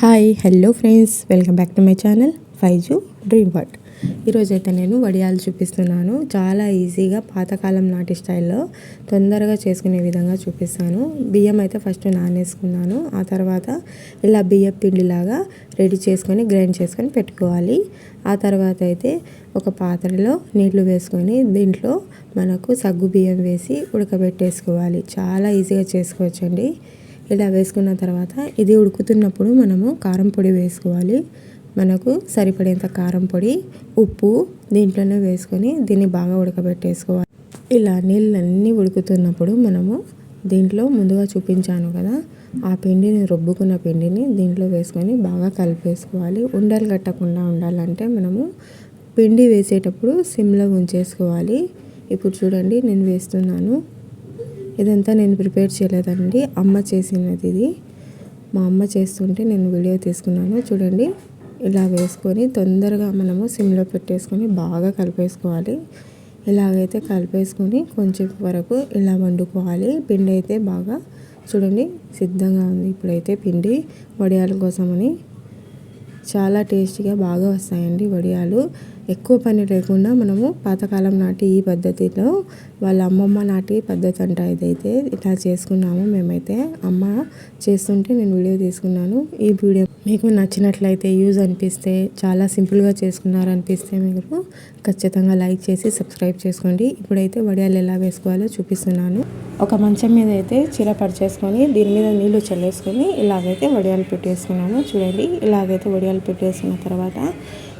Hi hello friends. Welcome back to my channel Faizu dream world. ఈరోజు అయితే నేను వడియాలు చూపిస్తున్నాను. చాలా ఈజీగా పాతకాలం నాటి స్టైల్లో తొందరగా చేసుకునే విధంగా చూపిస్తాను. బియ్యం అయితే ఫస్ట్ నానేసుకున్నాను. ఆ తర్వాత ఇలా బియ్యం పిండిలాగా రెడీ చేసుకొని గ్రైండ్ చేసుకొని పెట్టుకోవాలి. ఆ తర్వాత అయితే ఒక పాత్రలో నీళ్ళు వేసుకొని దీంట్లో మనకు సగ్గు బియ్యం వేసి ఉడకబెట్టేసుకోవాలి. చాలా ఈజీగా చేసుకోవచ్చండి. ఇలా వేసుకున్న తర్వాత ఇది ఉడుకుతున్నప్పుడు మనము కారం పొడి వేసుకోవాలి. మనకు సరిపడేంత కారం పొడి ఉప్పు దీంట్లోనే వేసుకొని దీన్ని బాగా ఉడకబెట్టేసుకోవాలి. ఇలా నీళ్ళన్నీ ఉడుకుతున్నప్పుడు మనము దీంట్లో ముందుగా చూపించాను కదా ఆ పిండిని రుబ్బుకున్న పిండిని దీంట్లో వేసుకొని బాగా కలిపేసుకోవాలి. ఉండలు కట్టకుండా ఉండాలంటే మనము పిండి వేసేటప్పుడు సిమ్లో ఉంచేసుకోవాలి. ఇప్పుడు చూడండి నేను వేస్తున్నాను. ఇదంతా నేను ప్రిపేర్ చేయలేదండి. అమ్మ చేసినది ఇది. మా అమ్మ చేస్తుంటే నేను వీడియో తీసుకున్నాను. చూడండి ఇలా వేసుకొని తొందరగా మనము సిమ్లో పెట్టేసుకొని బాగా కలిపేసుకోవాలి. ఇలాగైతే కలిపేసుకొని కొంచెం వరకు ఇలా వండుకోవాలి. పిండి అయితే బాగా చూడండి సిద్ధంగా ఉంది. ఇప్పుడైతే పిండి వడియాల కోసమని చాలా టేస్టీగా బాగా వస్తాయండి వడియాలు. ఎక్కువ పని లేకుండా మనము పాతకాలం నాటి ఈ పద్ధతిలో వాళ్ళ అమ్మమ్మ నాటి పద్ధతి అంట ఇదైతే ఇట్లా చేసుకున్నాము మేమైతే. అమ్మ చేస్తుంటే నేను వీడియో తీసుకున్నాను. ఈ వీడియో మీకు నచ్చినట్లయితే యూజ్ అనిపిస్తే చాలా సింపుల్గా చేసుకున్నారు అనిపిస్తే మీరు ఖచ్చితంగా లైక్ చేసి సబ్స్క్రైబ్ చేసుకోండి. ఇప్పుడైతే వడియాలు ఎలా వేసుకోవాలో చూపిస్తున్నాను. ఒక మంచం మీద అయితే చీర పరిచేసుకొని దీని మీద నీళ్ళు చల్లేసుకొని ఇలాగైతే వడియాలు పెట్టేసుకున్నాను చూడండి ఇలాగైతే వడియాలు పెట్టేసిన తర్వాత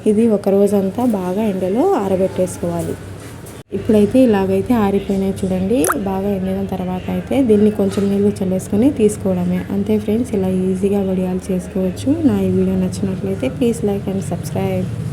ఇది ఒక రోజంతా బాగా ఎండలో ఆరబెట్టేసుకోవాలి. ఇప్పుడైతే ఇలాగైతే ఆరిపోయినాయి చూడండి. బాగా ఎండిన తర్వాత అయితే దీన్ని కొంచెం నీళ్ళు చల్లేసుకొని తీసుకోవడమే. అంతే ఫ్రెండ్స్ ఇలా ఈజీగా వడియాలు చేసుకోవచ్చు. నా ఈ వీడియో నచ్చినట్లయితే ప్లీజ్ లైక్ అండ్ సబ్స్క్రైబ్.